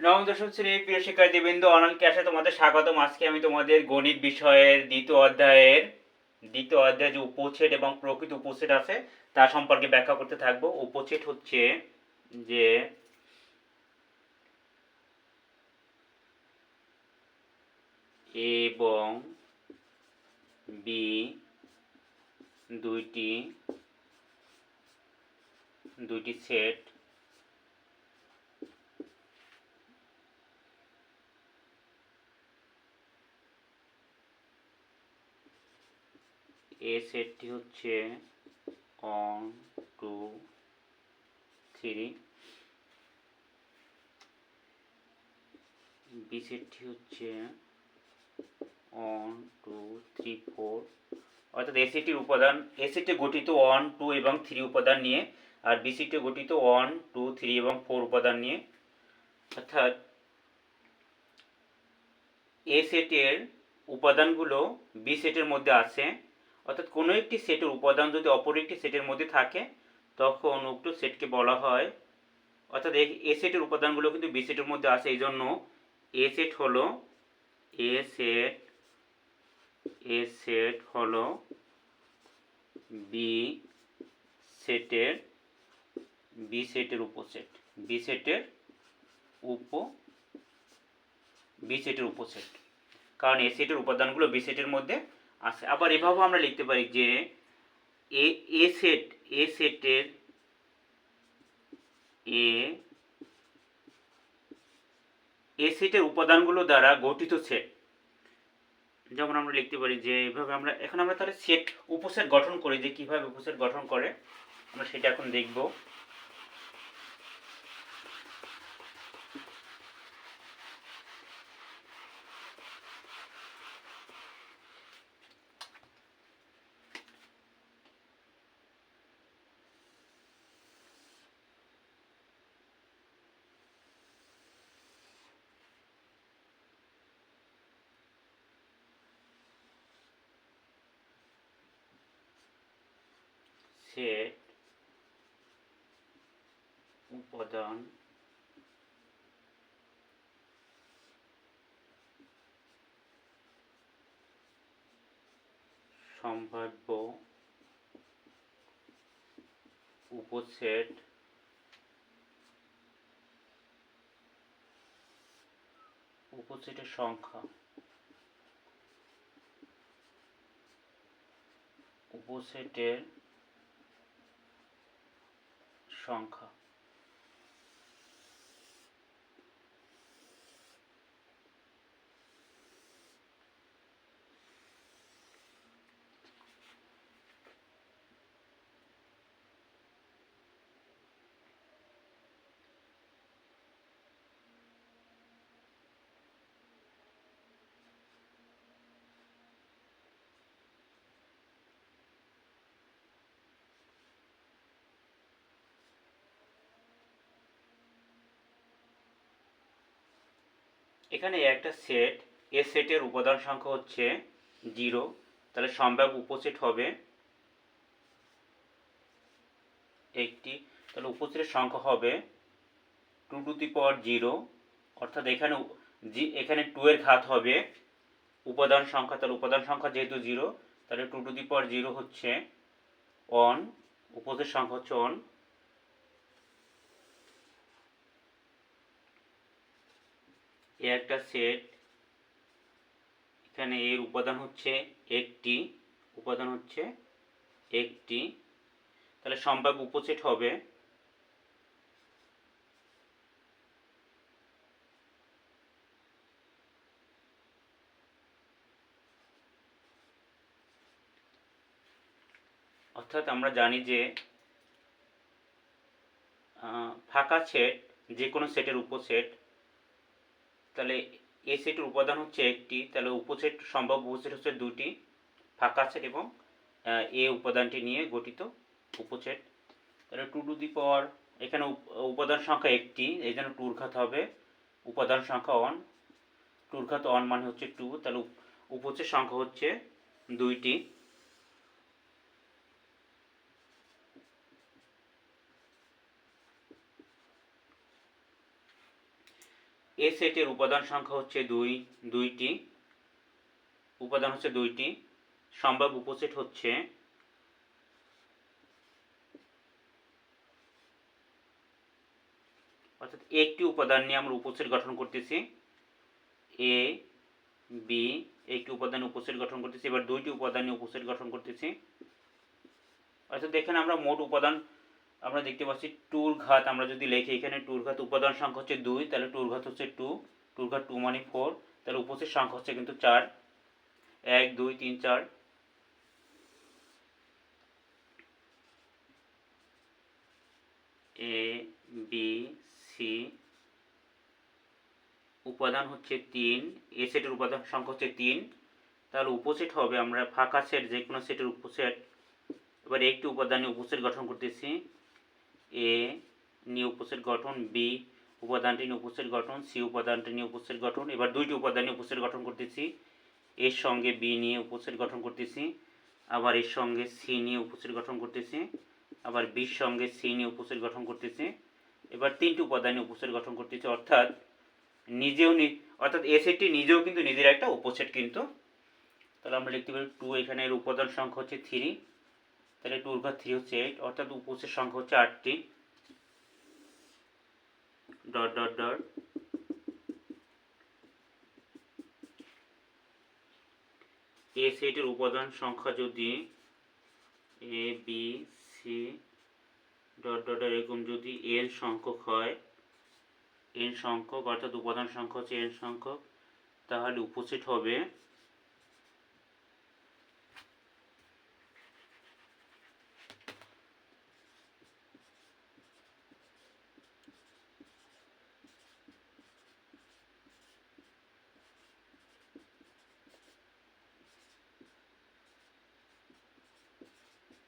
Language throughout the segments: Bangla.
নবম শ্রেণির প্রিয় শিক্ষার্থীবৃন্দ, অনলাইন ক্লাসে তোমাদের স্বাগতম। আজকে আমি তোমাদের গণিত বিষয়ের দ্বিতীয় অধ্যায়ের, দ্বিতীয় অধ্যায়ে যে উপচ্ছেদ এবং প্রকৃত উপচ্ছেদ আছে তার সম্পর্কে ব্যাখ্যা করতে থাকব। উপচ্ছেদ হচ্ছে যে এবং বি দুইটি দুইটি সেট এ সেটটি হচ্ছে ওয়ান টু থ্রি বি সেটটি হচ্ছে ওয়ান টু থ্রি ফোর অর্থাৎ এ সেটটির উপাদান এ সেটে গঠিত ওয়ান টু এবং থ্রি উপাদান নিয়ে, আর বি সেটে গঠিত ওয়ান টু থ্রি এবং ফোর উপাদান নিয়ে। অর্থাৎ এ সেটের উপাদানগুলো বি সেটের মধ্যে আছে। অর্থাৎ কোনো একটি সেটের উপাদান যদি অপর একটি সেটের মধ্যে থাকে, তখন উক্ত সেটকে বলা হয়। অর্থাৎ এ- সেটের উপাদানগুলো কিন্তু বি সেটের মধ্যে আছে এই জন্য এ সেট হলো, এ সেট এ সেট হলো বি সেটের বি সেটের উপসেট। বি সেটের উপ, বি সেটের উপসেট। কারণ এ সেটের উপাদানগুলো বি সেটের মধ্যে আছে। আবার এভাবেও আমরা লিখতে পারি যে এ এ সেট এ সেটের এ এ সেটের উপাদানগুলো দ্বারা গঠিত সেট যেমন আমরা লিখতে পারি যে এভাবে আমরা, এখন আমরা তাহলে সেট উপসেট গঠন করি যে কীভাবে উপসেট গঠন করে, আমরা সেটা এখন দেখব। সেট উপাদান সম্ভাব্য উপসেট উপসেটের সংখ্যা উপসেটের সংখ্যা এখানে একটা সেট এ সেটের উপাদান সংখ্যা হচ্ছে জিরো তাহলে সম্ভাব্য উপসেট হবে একটি তাহলে উপসেটের সংখ্যা হবে two to the power zero অর্থাৎ এখানে জি, এখানে টু এর ঘাত হবে উপাদান সংখ্যা, তাহলে উপাদান সংখ্যা যেহেতু জিরো তাহলে two to the power zero হচ্ছে অন উপসেট সংখ্যা হচ্ছে অন এ একটা সেট এখানে এর উপাদান হচ্ছে একটি, উপাদান হচ্ছে একটি। তাহলে সম্ভাব্য উপসেট হবে অর্থাৎ আমরা জানি যে ফাঁকা সেট যে কোনো সেটের উপসেট তাহলে এ সেটের উপাদান হচ্ছে একটি, তাহলে উপসেট সম্ভব উপসেট হচ্ছে দুটি, ফাঁকা সেট এবং এ উপাদানটি নিয়ে গঠিত উপসেট। তাহলে টু টু দি পাওয়ার এখানে উপ- উপাদান সংখ্যা একটি, এই জন্য টুর ঘাত হবে, উপাদান সংখ্যা ওয়ান টুর ঘাত ওয়ান মানে হচ্ছে টু তাহলে উপ- উপসেট সংখ্যা হচ্ছে দুইটি। এ সেটের উপাদান সংখ্যা হচ্ছে দুই, দুইটি। উপাদান হচ্ছে দুইটি। সম্ভাব্য উপসেট হচ্ছে অর্থাৎ একটি উপাদান নিয়ে আমরা উপসেট গঠন করতেছি। এ বি একটি উপাদান উপসেট গঠন করতেছি। এবার দুইটি উপাদান নিয়ে উপসেট গঠন করতেছি। অর্থাৎ এখানে আমরা মোট উপাদান আমরা দেখতে পাচ্ছি টুর ঘাত, আমরা যদি লিখি এখানে, টুর ঘাত উপাদান সংখ্যা হচ্ছে দুই, তাহলে টুর ঘাত হচ্ছে টু টুর ঘাত টু মানে ফোর তাহলে উপসেট সংখ্যা হচ্ছে কিন্তু চার। এক, দুই, তিন, চার। এ বি সি উপাদান হচ্ছে তিন এ সেটের উপাদান সংখ্যা হচ্ছে তিন। তাহলে উপসেট হবে আমরা ফাঁকা সেট যে কোনো সেটের উপসেট। এবার একটি উপাদান উপসেট গঠন করতেছি। এ নিয়ে উপসেট গঠন বি উপাদানটি নিয়ে উপসেট গঠন সি উপাদানটি নিয়ে উপসেট গঠন। এবার দুইটি উপাদান নিয়ে উপসেট গঠন করতেছি। এর সঙ্গে বি নিয়ে উপসেট গঠন করতেছি। আবার এর সঙ্গে সি নিয়ে উপসেট গঠন করতেছি। আবার বির সঙ্গে সি নিয়ে উপসেট গঠন করতেছি। এবার তিনটি উপাদান নিয়ে উপসেট গঠন করতেছি। অর্থাৎ নিজেও অর্থাৎ এ সেটটি নিজেও কিন্তু নিজের একটা উপসেট কিন্তু। তাহলে আমরা লিখতে পারি টু এখানে এর উপাদান সংখ্যা হচ্ছে থ্রি তাহলে টু ঘর থ্রি হচ্ছে এইট, অর্থাৎ উপসেট সংখ্যা হচ্ছে আটটি। Dot dot dot. এ সেটের উপাদান সংখ্যা যদি A, B, C, dot dot এরকম যদি এন সংখ্যক হয়, এন সংখ্যক, অর্থাৎ উপাদান সংখ্যা হচ্ছে এন সংখ্যক, তাহলে উপসেট হবে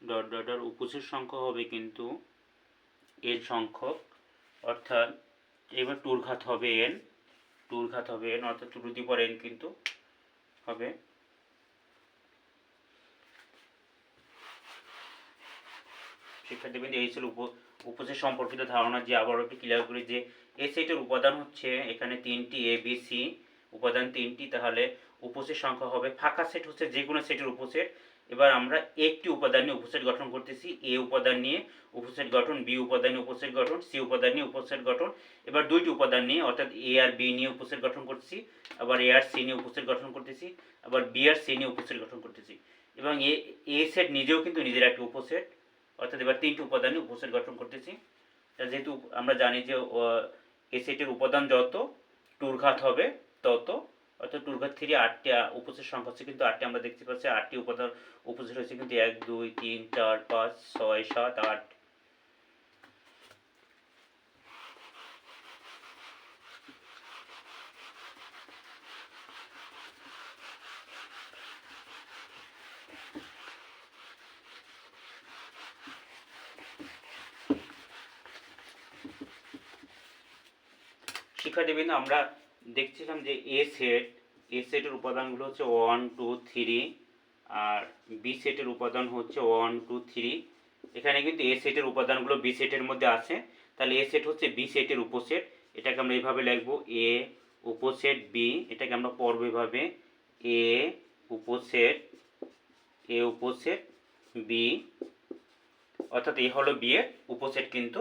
ডট ডট ডট উপসেট সংখ্যা হবে কিন্তু এন সংখ্যক, অর্থাৎ এবার টুর ঘাত হবে এন টুর ঘাত হবে এন অর্থাৎ টু দি পর এন কিন্তু হবে শিক্ষার্থীবৃন্দ এই ছিল উপ উপসেট সম্পর্কিত ধারণা। যে আবার একটু ক্লিয়ার করি যে এ সেটের উপাদান হচ্ছে এখানে তিনটি এ বি সি উপাদান তিনটি, তাহলে উপসেট সংখ্যা হবে ফাঁকা সেট হচ্ছে যে কোনো সেটের উপসেট এবার আমরা একটি উপাদান নিয়ে উপসেট গঠন করতেছি। এ উপাদান নিয়ে উপসেট গঠন, বি উপাদান নিয়ে উপসেট গঠন, সি উপাদান নিয়ে উপসেট গঠন। এবার দুইটি উপাদান নিয়ে, অর্থাৎ এ আর বি নিয়ে উপসেট গঠন করতেছি, আবার এ আর সি নিয়ে উপসেট গঠন করতেছি, আবার বি আর সি নিয়ে উপসেট গঠন করতেছি। এবং এ এ সেট নিজেও কিন্তু নিজের একটি উপসেট, অর্থাৎ এবার তিনটি উপাদান নিয়ে উপসেট গঠন করতেছি। যেহেতু আমরা জানি যে এ সেটের উপাদান যত টুর ঘাত হবে তত অর্থাৎ টুর ঘাত থ্রি আটটি উপসেট সংখ্যা হচ্ছে কিন্তু আটটি, আমরা দেখতে পাচ্ছি আটটি উপাদান উপসেট হচ্ছে কিন্তু এক, দুই, তিন, চার, পাঁচ, ছয়, সাত, আট। শিক্ষার্থীবৃন্দ, আমরা দেখছিলাম যে এ সেট এ সেটের উপাদানগুলো হচ্ছে ওয়ান টু থ্রি আর বি সেটের উপাদান হচ্ছে ওয়ান টু থ্রি এখানে কিন্তু এ সেটের উপাদানগুলো বি সেটের মধ্যে আছে। তাহলে এ সেট হচ্ছে বি সেটের উপসেট। এটাকে আমরা এইভাবে লিখব এ উপসেট বি এটাকে আমরা পড়ব এভাবে। এ উপসেট এ উপসেট বি অর্থাৎ এ হলো বি এর উপসেট কিন্তু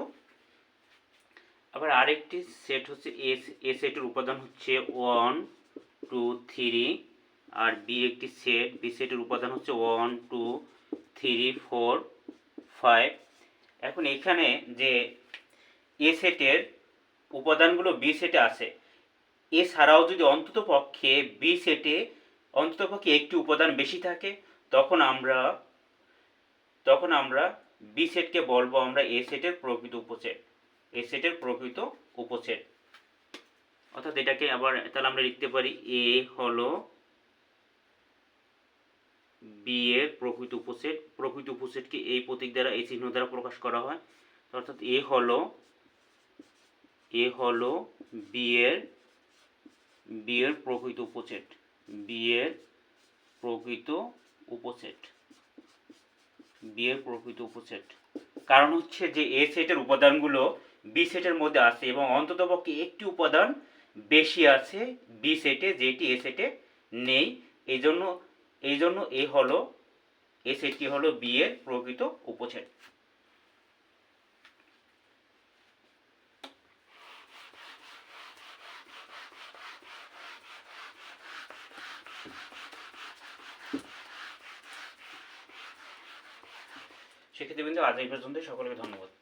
আবার আরেকটি সেট হচ্ছে এস এ সেটের উপাদান হচ্ছে ওয়ান টু থ্রি আর বি একটি সেট বি সেটের উপাদান হচ্ছে one two three four five এখন এখানে যে এ সেটের উপাদানগুলো বি সেটে আছে এছাড়াও যদি অন্তত পক্ষে বি সেটে অন্তত পক্ষে একটি উপাদান বেশি থাকে, তখন আমরা তখন আমরা বি সেটকে বলব আমরা এ সেটের প্রকৃত উপসেট। এ সেটের প্রকৃত উপসেট। অর্থাৎ এটাকে আবার তাহলে আমরা লিখতে পারি এ হলো বি এর প্রকৃত উপসেট। প্রকৃত উপসেটকে এই প্রতীক দ্বারা এই চিহ্ন দ্বারা প্রকাশ করা হয়। অর্থাৎ এ হলো এ হলো বি এর বি এর প্রকৃত উপসেট। বি এর প্রকৃত উপসেট। বি এর প্রকৃত উপসেট। কারণ হচ্ছে যে এ সেটের উপাদানগুলো বি সেটের মধ্যে আছে এবং অন্ততপক্ষে একটি উপাদান বেশি আছে বি সেটে যেটি এ সেটে নেই। এই জন্য এই জন্য এ হলো, এ সেটটি হলো বি এর প্রকৃত উপসেট সেক্ষেত্রে কিন্তু আজ এই পর্যন্ত সকলকে ধন্যবাদ।